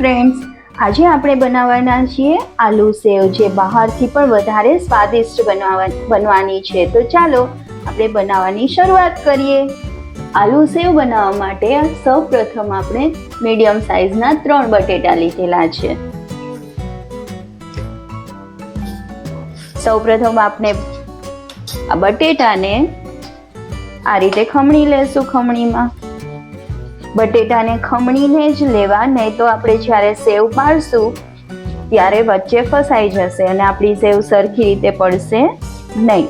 Friends આજે આપણે બનાવવાના છીએ આલુ સેવ જે બહારથી પણ વધારે સ્વાદિષ્ટ બનાવવા બનવાની છે. તો ચાલો આપણે બનાવવાની શરૂઆત કરીએ. આલુ સેવ બનાવવા માટે સૌ પ્રથમ આપણે મીડિયમ સાઇઝના ત્રણ બટેટા લીધેલા છે. સૌ પ્રથમ આપણે આ બટેટાને આ રીતે ખમણી લેશું ખમણીમાં. બટેટાને ખમણીને જ લેવા, નહીં તો આપણે જ્યારે સેવ પાડશું, ત્યારે વચ્ચે ફસાઈ જશે અને આપણી સેવ સરખી રીતે પડશે નહીં.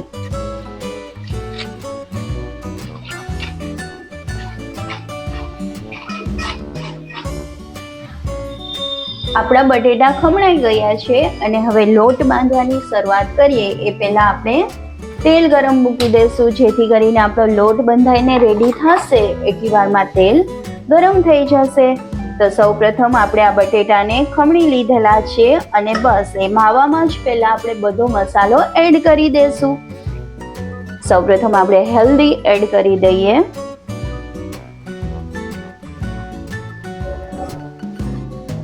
આપણા બટેટા ખમણાઈ ગયા છે અને હવે લોટ બાંધવાની શરૂઆત કરીએ. એ પહેલા આપણે તેલ ગરમ મૂકી દઈશું, જેથી કરીને આપણો લોટ બંધાઈને રેડી થશે. એટલી વારમાં તેલ ગરમ થઈ જશે. તો સૌ પ્રથમ આપણે આ બટેટાને ખમણી લીધેલા છે અને બસ, એ માવામાં જ પહેલા આપણે બધો મસાલો એડ કરી દઈશું સૌ પ્રથમ આપણે હેલ્ધી એડ કરી દઈએ.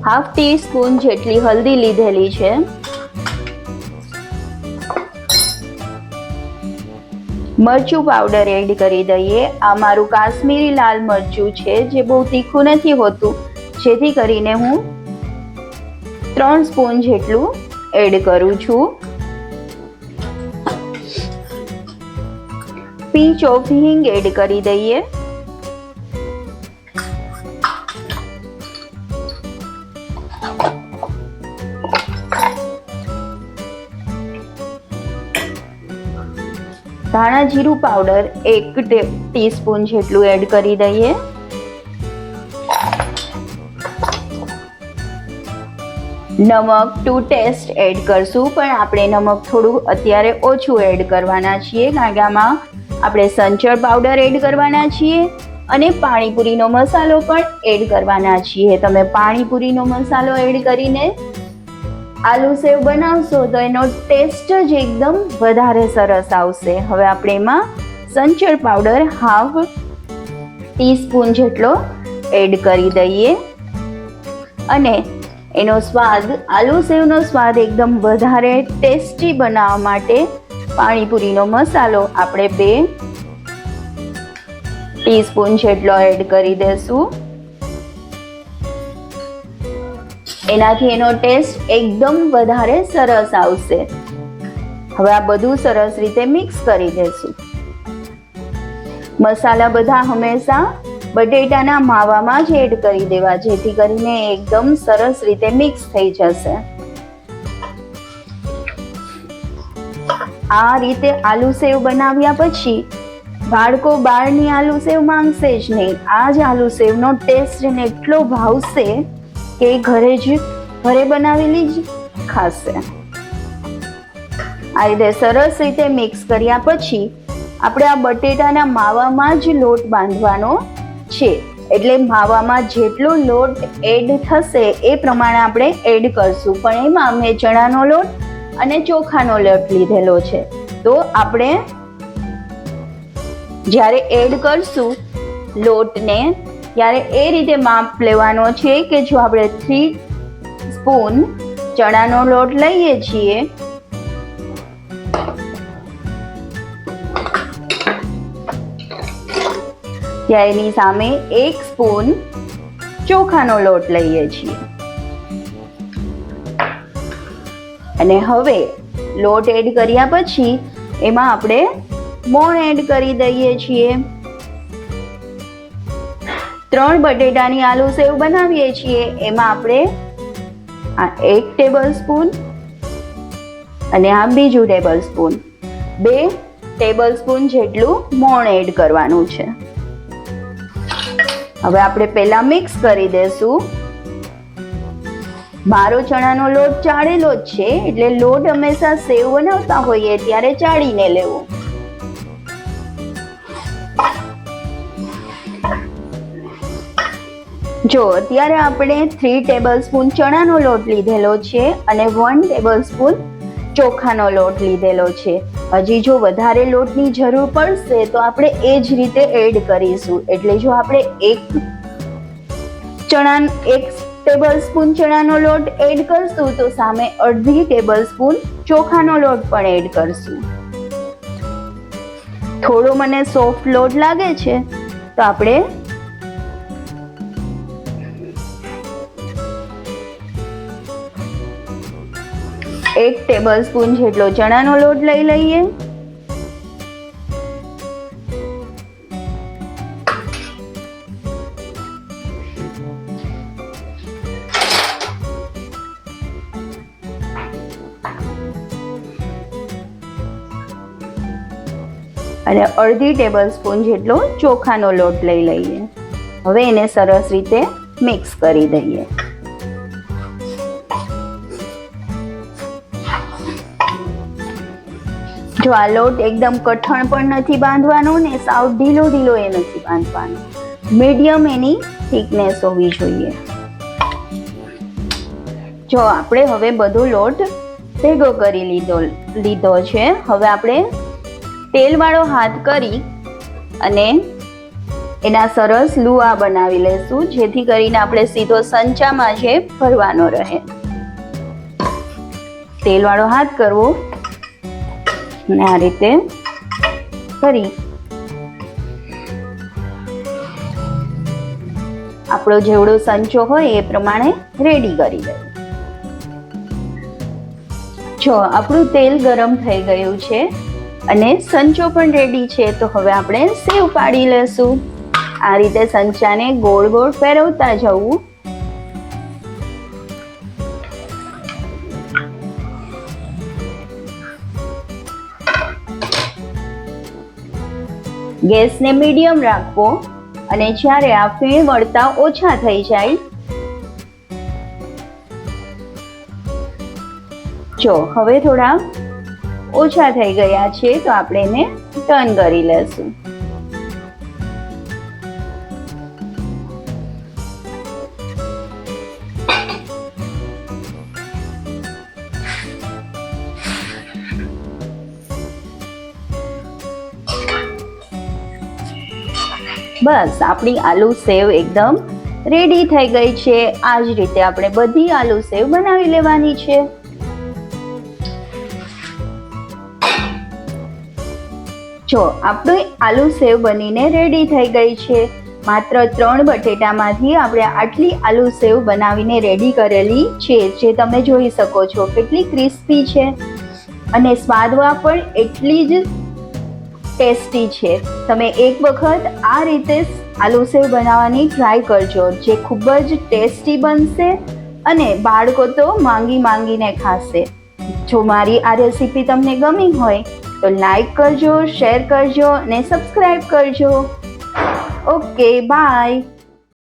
હાફ ટી સ્પૂન જેટલી હલ્દી લીધેલી છે. મરચું પાવડર એડ કરી દઈએ. આ મારું કાશ્મીરી લાલ મરચું છે, જે બહુ તીખું નથી હોતું. જેથી કરીને હું ત્રણ સ્પૂન જેટલું એડ કરું છું. પીચ ઓફ હિંગ એડ કરી દઈએ. ધાણા જીરું પાવડર એક ટીસ્પૂન જેટલું એડ કરી દઈએ. નમક ટુ ટેસ્ટ એડ કરશું, પણ આપણે નમક થોડું અત્યારે ઓછું એડ કરવાના છીએ, કારણ આપણે સંચળ પાવડર એડ કરવાના છીએ, અને પાણીપુરીનો મસાલો પણ એડ કરવાના છીએ. તમે પાણીપુરીનો મસાલો એડ કરીને આલુ સેવ બનાવશો તો એનો ટેસ્ટ જ એકદમ વધારે સરસ આવશે. હવે આપણે એમાં સંચળ પાવડર હાફ ટીસ્પૂન જેટલો એડ કરી દઈએ. અને એનો સ્વાદ, આલુ સેવનો સ્વાદ એકદમ વધારે ટેસ્ટી બનાવવા માટે પાણીપુરીનો મસાલો આપણે બે ટીસ્પૂન જેટલો એડ કરી દઈશું એનાથી એનો ટેસ્ટ એકદમ વધારે સરસ આવશે. હવે આ બધું સરસ રીતે મિક્સ કરી દેશું મસાલા બધા હંમેશા બટેટાના માવામાં જ એડ કરી દેવા, જેથી કરીને એકદમ સરસ રીતે મિક્સ થઈ જશે. આ રીતે આલુ સેવ બનાવ્યા પછી બાળકો બહારની આલુ સેવ માંગશે જ નહીં. આ જ આલુ સેવનો ટેસ્ટ એને એટલો ભાવશે કે ઘરે જ, ઘરે બનાવેલી જ ખાશે. આ રીતે સરસ રીતે મિક્સ કર્યા પછી, આપણે આ બટેટાના માવામાં જ લોટ બાંધવાનો છે. એટલે માવામાં જેટલો લોટ એડ થશે, એ પ્રમાણે આપણે એડ કરશું. પણ એમાં મેં ચણાનો લોટ અને ચોખાનો લોટ લીધેલો છે. તો આપણે જ્યારે એડ કરશું, લોટને ત્યારે એ રીતે માપ લેવાનો છે કે જો આપણે થ્રી સ્પૂન ચણાનો લોટ લઈએ છીએ ત્યાં એની સામે એક સ્પૂન ચોખાનો લોટ લઈએ છીએ. અને હવે લોટ એડ કર્યા પછી એમાં આપણે મોણ એડ કરી દઈએ છીએ. ત્રણ બટેટાની આલુ સેવ બનાવીએ છીએ. એમાં આપણે આ એક ટેબલ સ્પૂન અને આ બીજું ટેબલ સ્પૂન બે ટેબલ સ્પૂન જેટલું મોણ એડ કરવાનું છે. હવે આપણે પહેલા મિક્સ કરી દેશું. મારો ચણાનો લોટ ચાળેલો જ છે, એટલે લોટ હંમેશા સેવ બનાવતા હોઈએ ત્યારે ચાળીને લેવો. જો, અત્યારે આપણે થ્રી ટેબલ સ્પૂન ચણાનો લોટ લીધેલો છે અને વન ટેબલ સ્પૂન ચોખાનો લોટ લીધેલો છે. હજી જો વધારે લોટની જરૂર પડશે, તો આપણે એ જ રીતે એડ કરીશું. એટલે જો આપણે એક ચણા એક ટેબલ સ્પૂન ચણાનો લોટ એડ કરશું, તો સામે અડધી ટેબલ સ્પૂન ચોખાનો લોટ પણ એડ કરશું. થોડો મને સોફ્ટ લોટ લાગે છે, તો આપણે એક ટેબલ સ્પૂન જેટલો ચણાનો લોટ લઈ લઈએ. અને અડધી ટેબલ સ્પૂન જેટલો ચોખાનો લોટ લઈ લઈએ. હવે એને સરસ રીતે મિક્સ કરી દઈએ. જો આ લોટ એકદમ કઠણ પણ નથી બાંધવાનો ને સાવ ઢીલો ઢીલો એ નથી બાંધવાનો. મીડિયમ એની થિકનેસ હોવી જોઈએ. જો આપણે હવે બધો લોટ ભેગો કરી લીધો લીધો છે. હવે આપણે તેલવાળો હાથ કરી અને એના સરસ લુઆ બનાવી લેશું, જેથી કરીને આપણે સીધો સંચામાં જે ભરવાનો રહે. તેલવાળો હાથ કરવો અને આ રીતે કરી. આપણો જેવડો સંચો હોય એ પ્રમાણે રેડી કરી દઈએ જો આપણું તેલ ગરમ થઈ ગયું છે અને સંચો પણ રેડી છે, તો હવે આપણે સેવ પાડી લેશું. આ રીતે સંચાને ગોળ ગોળ ફેરવતા જવું ગેસને મીડિયમ રાખવો અને જ્યારે આ ફીણ વળતા ઓછા થઈ જાય, જો હવે થોડા ઓછા થઈ ગયા છે તો આપણે એને ટર્ન કરી લેશું. બસ, આપણી આલુ સેવ એકદમ રેડી થઈ ગઈ છે. આ જ રીતે આપણે બધી આલુ સેવ બનાવી લેવાની છે. જો, આપણી આલુ સેવ બનીને રેડી થઈ ગઈ છે. માત્ર ત્રણ બટેટામાંથી આપણે આટલી આલુ સેવ બનાવીને રેડી કરેલી છે, જે તમે જોઈ શકો છો. કેટલી ક્રિસ્પી છે. અને સ્વાદમાં પણ એટલી જ ટેસ્ટી છે. તમે એક વખત આ રીતે આલુ સેવ બનાવવાની ટ્રાય કરજો. જે ખૂબ જ ટેસ્ટી બનશે અને બાળકો તો માંગી માંગીને ખાશે. જો મારી આ રેસીપી તમને ગમી હોય, તો લાઈક કરજો શેર કરજો અને સબસ્ક્રાઈબ કરજો. Okay bye